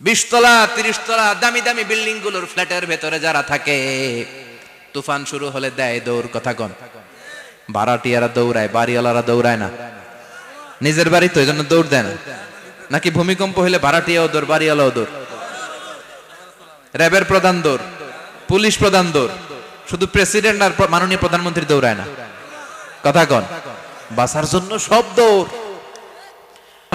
বিশ তলা, তিরিশ তলা দামি দামি বিল্ডিংগুলোর ফ্ল্যাটের ভেতরে যারা থাকে, তুফান শুরু হলে দেয় দৌড়, কথা কন। ভাড়াটিয়ারা দৌড়ায়, বাড়িওয়ালারা দৌড়ায় না। নিজের বাড়ি তো এই জন্য দৌড় দেয় না। নাকি ভূমিকম্প হলে ভাড়াটিয়াও দৌড়, বাড়িওয়ালাও দৌড়? র্যাবের প্রধান দৌড়, পুলিশ প্রধান দৌড়, শুধু প্রেসিডেন্ট আর মাননীয় প্রধানমন্ত্রী দৌড়ায় না। কথা কন বাসার জন্য সব দৌড়।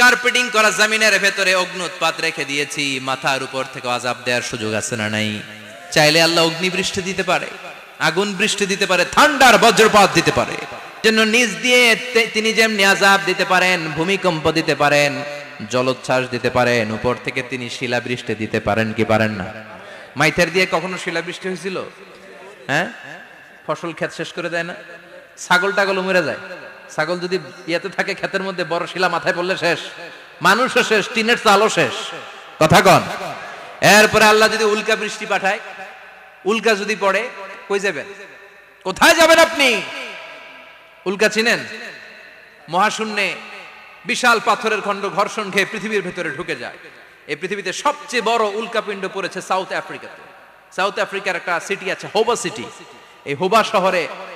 কার্পেটিং করা জমিনের ভেতরে অগ্নুৎপাত রেখে দিয়েছি, মাথার উপর থেকে আজাব দেওয়ার সুযোগ আছে না নাই? চাইলে আল্লাহ অগ্নি বৃষ্টি দিতে পারে, আগুন বৃষ্টি দিতে পারে, ঠান্ডার বজ্রপাত দিতে পারে। জন্য নিজ দিয়ে তিনি যেমনি আজাব দিতে পারেন, ভূমিকম্প দিতে পারেন, জলোচ্ছ্বাস দিতে পারেন, উপর থেকে তিনি শিলাবৃষ্টি দিতে পারেন কি পারেন না? মাইথের দিয়ে কখনো শিলাবৃষ্টি হয়েছিল? হ্যাঁ? ফসল ক্ষেত শেষ করে দেয় না? ছাগল টাগল মরে যায়? ছাগল যদি ইয়েতে থাকে, ক্ষেতের মধ্যে বড় শিলা মাথায় পড়লে শেষ। মানুষও শেষ, টিনের চালও শেষ। কথা কন। এরপরে আল্লাহ যদি উল্কা বৃষ্টি পাঠায়, উল্কা যদি পড়ে, কই যাবেন? কোথায় যাবেন আপনি? উল্কা চিনেন? মহাশূন্যে বিশাল পাথরের খণ্ড ঘর্ষণ খেয়ে পৃথিবীর ভেতরে ঢুকে যায়। এই পৃথিবীতে সবচেয়ে বড় উল্কাপিণ্ড পড়েছে সাউথ আফ্রিকাতে। সাউথ আফ্রিকার একটা সিটি আছে, হোবা সিটি এই হোবা শহরে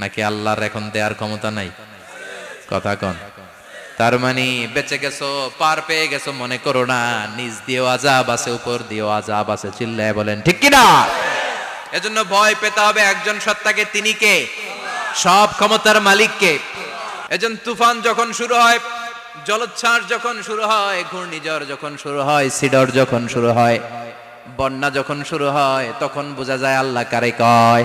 নাকি আল্লাহর এখন দেয়ার ক্ষমতা নাই? কথা কন। তার মানে বেঁচে গেছো, পার পেয়ে গেছো, মনে করো না নিজ দিয়েও আজাব আছে, উপর দিয়েও আজাব আছে, চিল্লায় বলেন, ঠিক কিনা? এজন্য ভয় পেতে হবে একজন সত্তাকে, তিনি কে? সব ক্ষমতার মালিককে। এজন তুফান যখন শুরু হয়, জলোচ্ছ্বাস যখন শুরু হয়, ঘূর্ণিঝড় যখন শুরু হয়, সিডর যখন শুরু হয়, বন্যা যখন শুরু হয়, তখন বোঝা যায় আল্লাহ কারে কয়।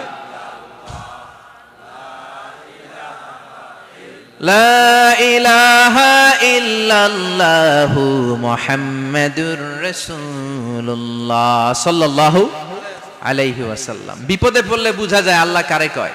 লা ইলাহা ইল্লাল্লাহু মুহাম্মাদুর রাসূলুল্লাহ সাল্লাল্লাহু আলাইহি ওয়াসাল্লাম। বিপদে পড়লে বোঝা যায় আল্লাহ কারে কয়।